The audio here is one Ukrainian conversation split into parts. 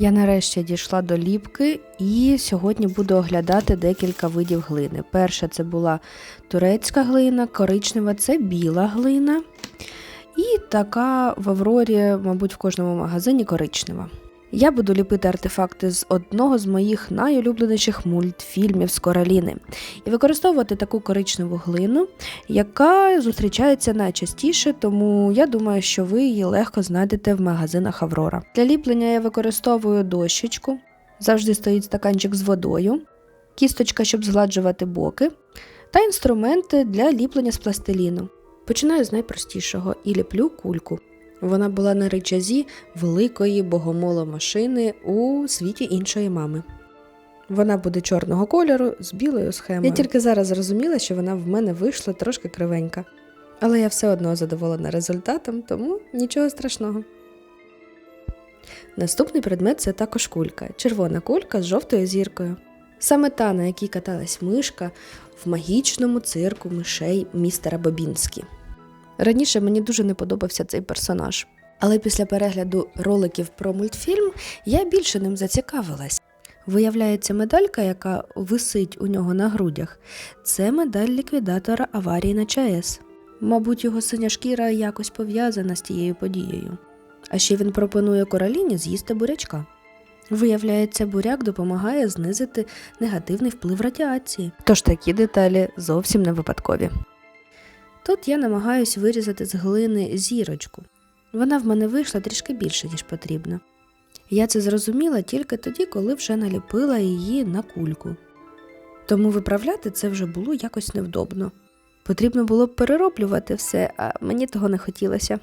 Я нарешті дійшла до ліпки і сьогодні буду оглядати декілька видів глини. Перша це була турецька глина, коричнева це біла глина. І така в Аврорі, мабуть, в кожному магазині коричнева. Я буду ліпити артефакти з одного з моїх найулюбленіших мультфільмів з Короліни і використовувати таку коричневу глину, яка зустрічається найчастіше, тому я думаю, що ви її легко знайдете в магазинах Аврора. Для ліплення я використовую дощечку, завжди стоїть стаканчик з водою, кісточка, щоб згладжувати боки, та інструменти для ліплення з пластиліну. Починаю з найпростішого і ліплю кульку. Вона була на речазі великої богомоломашини у світі іншої мами. Вона буде чорного кольору з білою схемою. Я тільки зараз зрозуміла, що вона в мене вийшла трошки кривенька. Але я все одно задоволена результатом, тому нічого страшного. Наступний предмет це також кулька. Червона кулька з жовтою зіркою. Саме та, на якій каталась мишка в магічному цирку мишей містера Бобінські. Раніше мені дуже не подобався цей персонаж, але після перегляду роликів про мультфільм я більше ним зацікавилась. Виявляється, медалька, яка висить у нього на грудях, це медаль ліквідатора аварії на ЧАЕС. Мабуть, його синя шкіра якось пов'язана з тією подією. А ще він пропонує короліні з'їсти бурячка. Виявляється, буряк допомагає знизити негативний вплив радіації. Тож такі деталі зовсім не випадкові. Тут я намагаюсь вирізати з глини зірочку. Вона в мене вийшла трішки більше, ніж потрібно. Я це зрозуміла тільки тоді, коли вже наліпила її на кульку. Тому виправляти це вже було якось невдобно. Потрібно було б перероблювати все, а мені того не хотілося.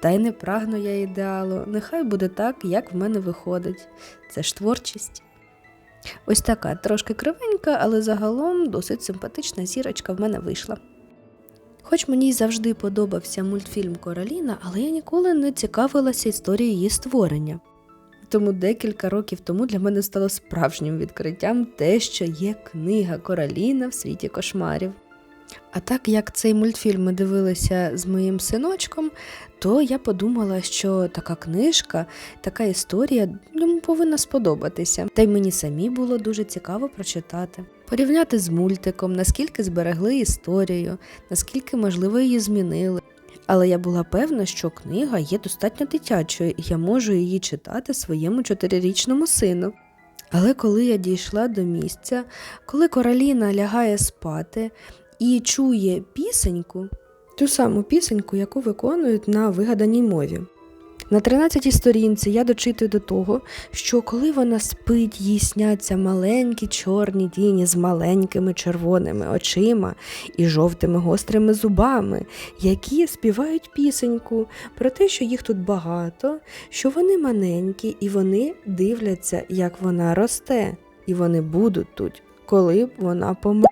Та й не прагну я ідеалу, нехай буде так, як в мене виходить. Це ж творчість. Ось така трошки кривенька, але загалом досить симпатична зірочка в мене вийшла. Хоч мені й завжди подобався мультфільм Короліна, але я ніколи не цікавилася історією її створення. Тому декілька років тому для мене стало справжнім відкриттям те, що є книга Короліна в світі кошмарів. А так як цей мультфільм ми дивилися з моїм синочком, то я подумала, що така книжка, така історія йому повинна сподобатися. Та й мені самі було дуже цікаво прочитати. Порівняти з мультиком, наскільки зберегли історію, наскільки можливо її змінили. Але я була певна, що книга є достатньо дитячою, і я можу її читати своєму чотирирічному сину. Але коли я дійшла до місця, коли Короліна лягає спати і чує пісеньку, ту саму пісеньку, яку виконують на вигаданій мові. На 13-й сторінці я дочитую до того, що коли вона спить, їй сняться маленькі чорні тіні з маленькими червоними очима і жовтими гострими зубами, які співають пісеньку про те, що їх тут багато, що вони маленькі, і вони дивляться, як вона росте, і вони будуть тут, коли б вона помре.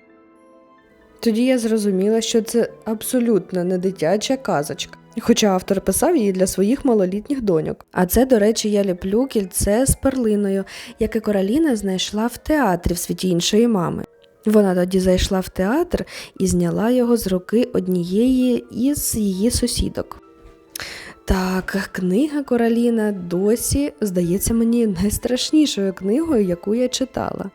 Тоді я зрозуміла, що це абсолютно не дитяча казочка. Хоча автор писав її для своїх малолітніх доньок. А це, до речі, я ліплю кільце з перлиною, яке Короліна знайшла в театрі в світі іншої мами. Вона тоді зайшла в театр і зняла його з руки однієї із її сусідок. Так, книга Короліна досі здається мені найстрашнішою книгою, яку я читала.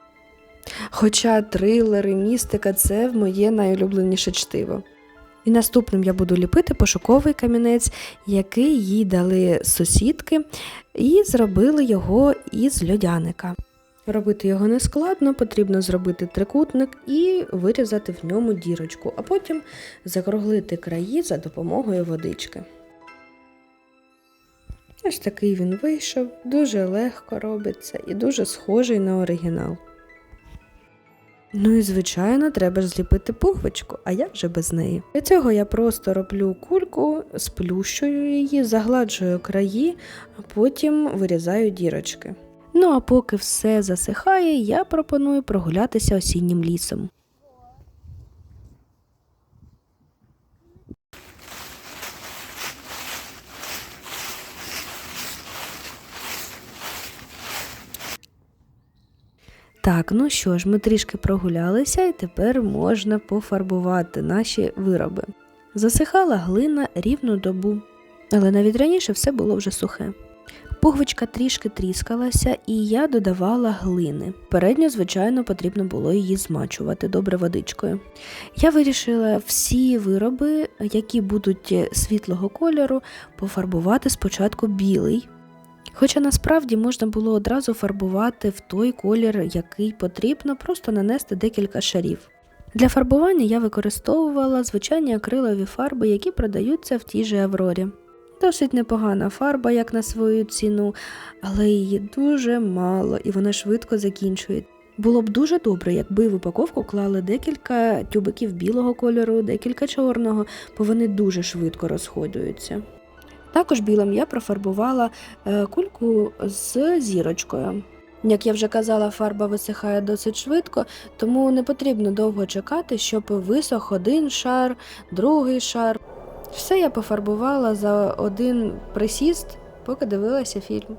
Хоча трилери, містика це моє найулюбленіше чтиво. І наступним я буду ліпити пошуковий камінець, який їй дали сусідки, і зробили його із льодяника. Робити його не складно, потрібно зробити трикутник і вирізати в ньому дірочку, а потім закруглити краї за допомогою водички. Ось такий він вийшов, дуже легко робиться і дуже схожий на оригінал. Ну і звичайно, треба ж зліпити пухвичку, а як же без неї? Для цього я просто роблю кульку, сплющую її, загладжую краї, а потім вирізаю дірочки. Ну а поки все засихає, я пропоную прогулятися осіннім лісом. Так, ну що ж, ми трішки прогулялися і тепер можна пофарбувати наші вироби. Засихала глина рівну добу, але навіть раніше все було вже сухе. Пуговичка трішки тріскалася, і я додавала глини. Передньо, звичайно, потрібно було її змачувати добре водичкою. Я вирішила всі вироби, які будуть світлого кольору, пофарбувати спочатку білий. Хоча насправді можна було одразу фарбувати в той колір, який потрібно, просто нанести декілька шарів. Для фарбування я використовувала звичайні акрилові фарби, які продаються в тій же Аврорі. Досить непогана фарба, як на свою ціну, але її дуже мало і вона швидко закінчує. Було б дуже добре, якби в упаковку клали декілька тюбиків білого кольору, декілька чорного, бо вони дуже швидко розходуються. Також білим я профарбувала е, кульку з зірочкою. Як я вже казала, фарба висихає досить швидко, тому не потрібно довго чекати, щоб висох один шар, другий шар. Все я пофарбувала за один присіст, поки дивилася фільм.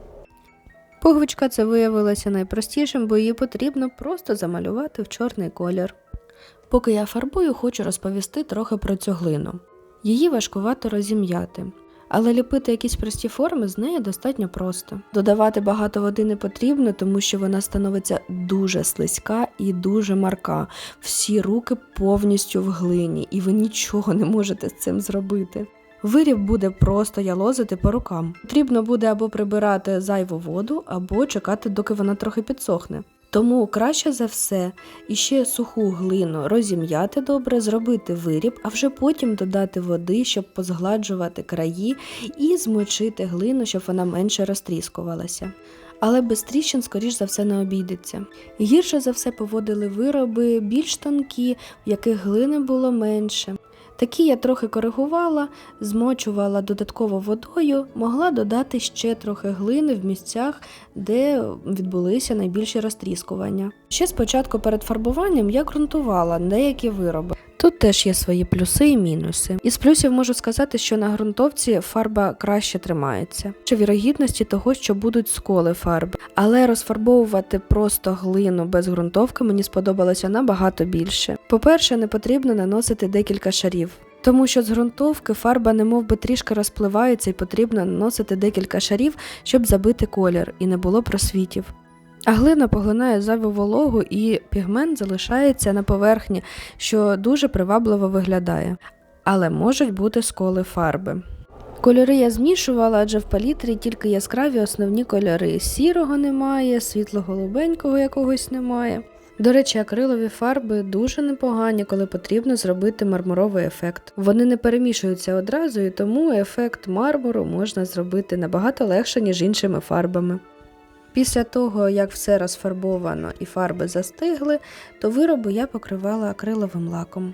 Пуговичка це виявилося найпростішим, бо її потрібно просто замалювати в чорний колір. Поки я фарбую, хочу розповісти трохи про цю глину. Її важкувато розім'яти. Але ліпити якісь прості форми з неї достатньо просто. Додавати багато води не потрібно, тому що вона становиться дуже слизька і дуже марка. Всі руки повністю в глині, і ви нічого не можете з цим зробити. Виріб буде просто ялозити по рукам. Потрібно буде або прибирати зайву воду, або чекати, доки вона трохи підсохне. Тому краще за все іще суху глину розім'яти добре, зробити виріб, а вже потім додати води, щоб позгладжувати краї, і змочити глину, щоб вона менше розтріскувалася. Але без тріщин, скоріш за все, не обійдеться. Гірше за все поводили вироби більш тонкі, в яких глини було менше. Такі я трохи коригувала, змочувала додатково водою, могла додати ще трохи глини в місцях, де відбулися найбільші розтріскування. Ще спочатку перед фарбуванням я ґрунтувала деякі вироби. Тут теж є свої плюси і мінуси. Із плюсів можу сказати, що на ґрунтовці фарба краще тримається, чи вірогідності того, що будуть сколи фарби. Але розфарбовувати просто глину без ґрунтовки мені сподобалося набагато більше. По-перше, не потрібно наносити декілька шарів. Тому що з ґрунтовки фарба немов би трішки розпливається і потрібно наносити декілька шарів, щоб забити колір і не було просвітів. А глина поглинає зайву вологу і пігмент залишається на поверхні, що дуже привабливо виглядає. Але можуть бути сколи фарби. Кольори я змішувала, адже в палітрі тільки яскраві основні кольори. Сірого немає, світло-голубенького якогось немає. До речі, акрилові фарби дуже непогані, коли потрібно зробити мармуровий ефект. Вони не перемішуються одразу, і тому ефект мармуру можна зробити набагато легше, ніж іншими фарбами. Після того, як все розфарбовано і фарби застигли, то вироби я покривала акриловим лаком.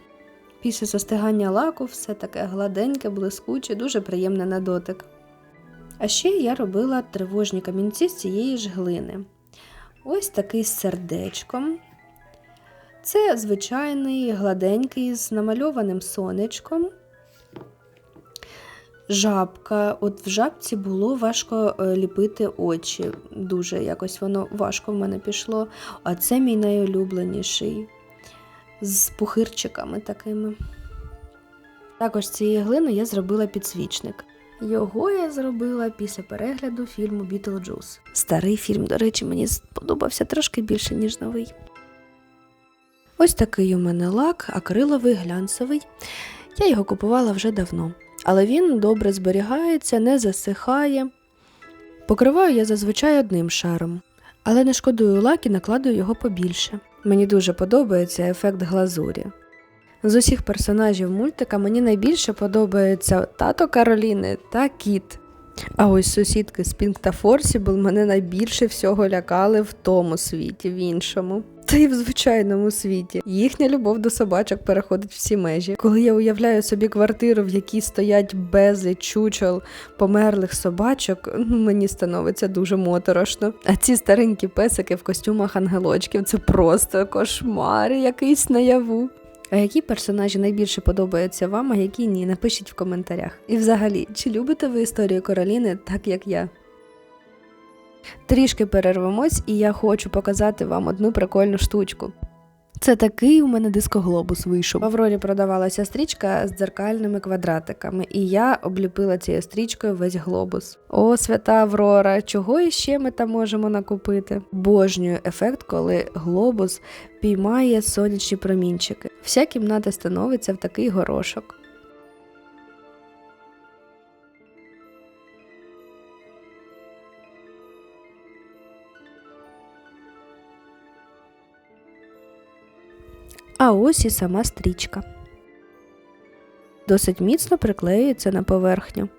Після застигання лаку все таке гладеньке, блискуче, дуже приємне на дотик. А ще я робила тривожні камінці з цієї ж глини. Ось такий з сердечком. Це звичайний гладенький з намальованим сонечком. Жабка. От в жабці було важко е, ліпити очі. Дуже якось воно важко в мене пішло. А це мій найулюбленіший з пухирчиками такими. Також цієї глини я зробила підсвічник. Його я зробила після перегляду фільму Бітлджус. Старий фільм, до речі, мені сподобався трошки більше, ніж новий. Ось такий у мене лак, акриловий, глянцевий. Я його купувала вже давно, але він добре зберігається, не засихає. Покриваю я зазвичай одним шаром, але не шкодую лак і накладую його побільше. Мені дуже подобається ефект глазурі. З усіх персонажів мультика мені найбільше подобається тато Кароліни та кіт. А ось сусідки з Пінк та Форсібл мене найбільше всього лякали в тому світі, в іншому. Та й в звичайному світі. Їхня любов до собачок переходить всі межі. Коли я уявляю собі квартиру, в якій стоять безліч чучел померлих собачок, ну мені становиться дуже моторошно. А ці старенькі песики в костюмах ангелочків це просто кошмар якийсь наяву. А які персонажі найбільше подобаються вам, а які ні, напишіть в коментарях. І взагалі, чи любите ви історію Короліни так, як я? Трішки перервемось, і я хочу показати вам одну прикольну штучку. Це такий у мене дискоглобус вийшов. В Аврорі продавалася стрічка з дзеркальними квадратиками, і я обліпила цією стрічкою весь глобус. О, свята Аврора! Чого іще ми там можемо накупити? Божнюю ефект, коли глобус піймає сонячні промінчики. Вся кімната становиться в такий горошок. А ось і сама стрічка. Досить міцно приклеюється на поверхню.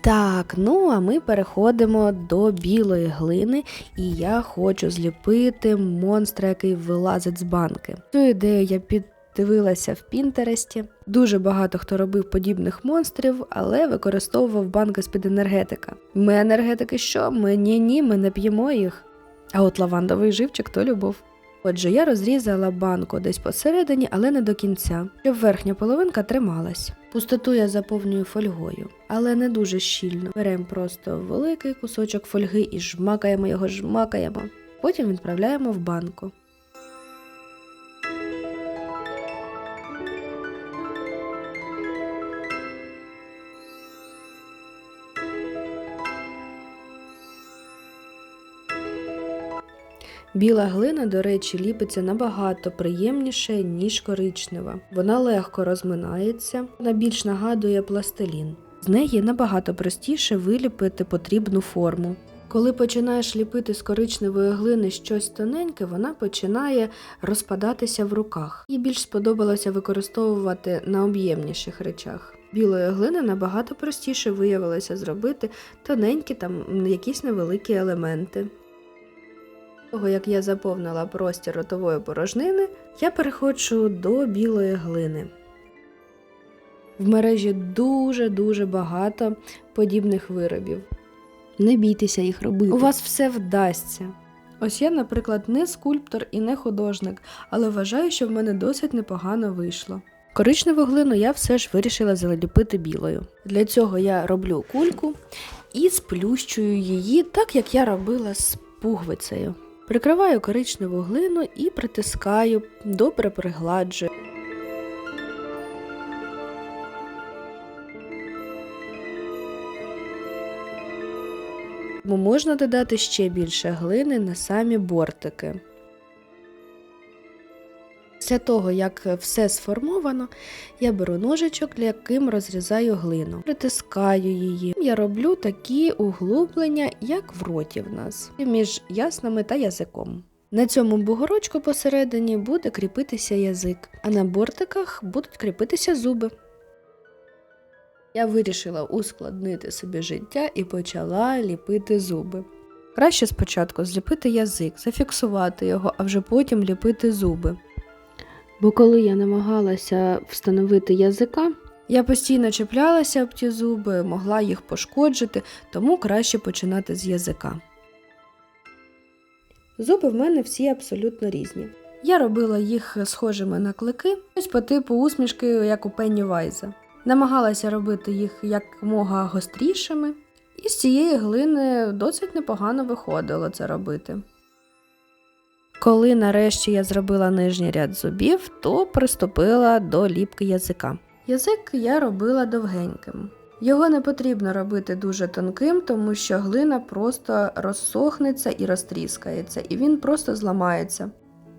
Так, ну а ми переходимо до білої глини, і я хочу зліпити монстра, який вилазить з банки. Цю ідею я піддивилася в Пінтересті. Дуже багато хто робив подібних монстрів, але використовував банки з-під енергетика. Ми енергетики що? Ми ні, ні, ми не п'ємо їх. А от лавандовий живчик то любов. Отже, я розрізала банку десь посередині, але не до кінця, щоб верхня половинка трималась. Пустоту я заповнюю фольгою, але не дуже щільно. Беремо просто великий кусочок фольги і жмакаємо його, жмакаємо. Потім відправляємо в банку. Біла глина, до речі, ліпиться набагато приємніше, ніж коричнева. Вона легко розминається, вона більш нагадує пластилін. З неї набагато простіше виліпити потрібну форму. Коли починаєш ліпити з коричневої глини щось тоненьке, вона починає розпадатися в руках. Їй більш сподобалося використовувати на об'ємніших речах. Білої глини набагато простіше виявилося зробити тоненькі там якісь невеликі елементи того, як я заповнила простір ротової порожнини, я переходжу до білої глини. В мережі дуже-дуже багато подібних виробів. Не бійтеся їх робити. У вас все вдасться. Ось я, наприклад, не скульптор і не художник, але вважаю, що в мене досить непогано вийшло. Коричневу глину я все ж вирішила заліпити білою. Для цього я роблю кульку і сплющую її так, як я робила з пугвицею. Прикриваю коричневу глину і притискаю, добре пригладжую. Можна додати ще більше глини на самі бортики. Після того, як все сформовано, я беру ножичок, яким розрізаю глину, притискаю її. Я роблю такі углублення, як в роті в нас, між яснами та язиком. На цьому бугорочку посередині буде кріпитися язик, а на бортиках будуть кріпитися зуби. Я вирішила ускладнити собі життя і почала ліпити зуби. Краще спочатку зліпити язик, зафіксувати його, а вже потім ліпити зуби. Бо коли я намагалася встановити язика, я постійно чіплялася об ті зуби, могла їх пошкоджити, тому краще починати з язика. Зуби в мене всі абсолютно різні. Я робила їх схожими на клики, ось по типу усмішки, як у Пенні Вайза. Намагалася робити їх якомога гострішими, і з цієї глини досить непогано виходило це робити. Коли нарешті я зробила нижній ряд зубів, то приступила до ліпки язика. Язик я робила довгеньким. Його не потрібно робити дуже тонким, тому що глина просто розсохнеться і розтріскається, і він просто зламається.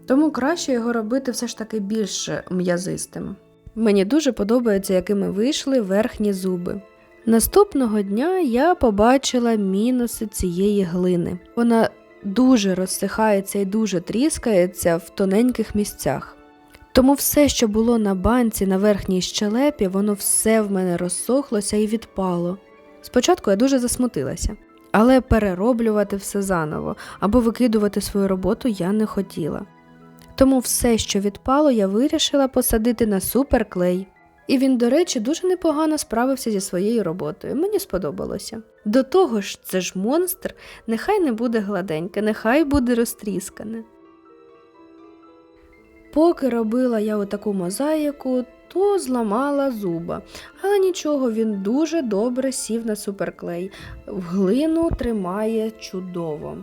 Тому краще його робити все ж таки більш м'язистим. Мені дуже подобається, якими вийшли верхні зуби. Наступного дня я побачила мінуси цієї глини. Вона дуже розсихається і дуже тріскається в тоненьких місцях. Тому все, що було на банці на верхній щелепі, воно все в мене розсохлося і відпало. Спочатку я дуже засмутилася, але перероблювати все заново або викидувати свою роботу я не хотіла. Тому все, що відпало, я вирішила посадити на суперклей. І він, до речі, дуже непогано справився зі своєю роботою. Мені сподобалося. До того ж, це ж монстр, нехай не буде гладеньке, нехай буде розтріскане. Поки робила я отаку мозаїку, то зламала зуба, але нічого, він дуже добре сів на суперклей, в глину тримає чудово.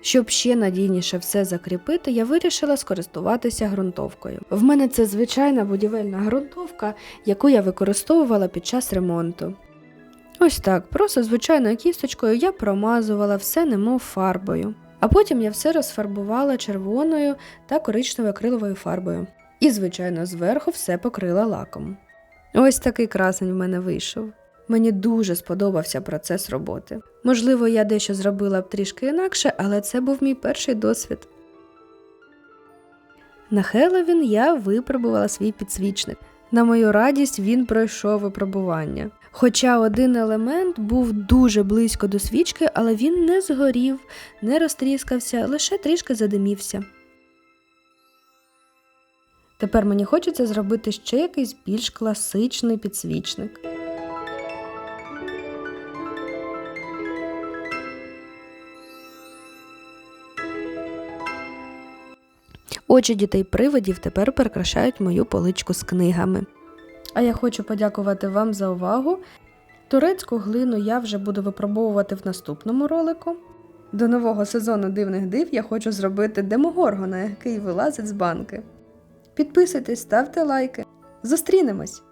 Щоб ще надійніше все закріпити, я вирішила скористуватися ґрунтовкою. В мене це звичайна будівельна ґрунтовка, яку я використовувала під час ремонту. Ось так, просто звичайною кісточкою я промазувала все немов фарбою. А потім я все розфарбувала червоною та коричневою акриловою фарбою. І, звичайно, зверху все покрила лаком. Ось такий красень в мене вийшов. Мені дуже сподобався процес роботи. Можливо, я дещо зробила б трішки інакше, але це був мій перший досвід. На Хеллоуін я випробувала свій підсвічник. На мою радість він пройшов випробування. Хоча один елемент був дуже близько до свічки, але він не згорів, не розтріскався, лише трішки задимівся. Тепер мені хочеться зробити ще якийсь більш класичний підсвічник. Очі дітей-привидів тепер прикрашають мою поличку з книгами. А я хочу подякувати вам за увагу. Турецьку глину я вже буду випробовувати в наступному ролику. До нового сезону дивних див я хочу зробити демогоргона, який вилазить з банки. Підписуйтесь, ставте лайки. Зустрінемось!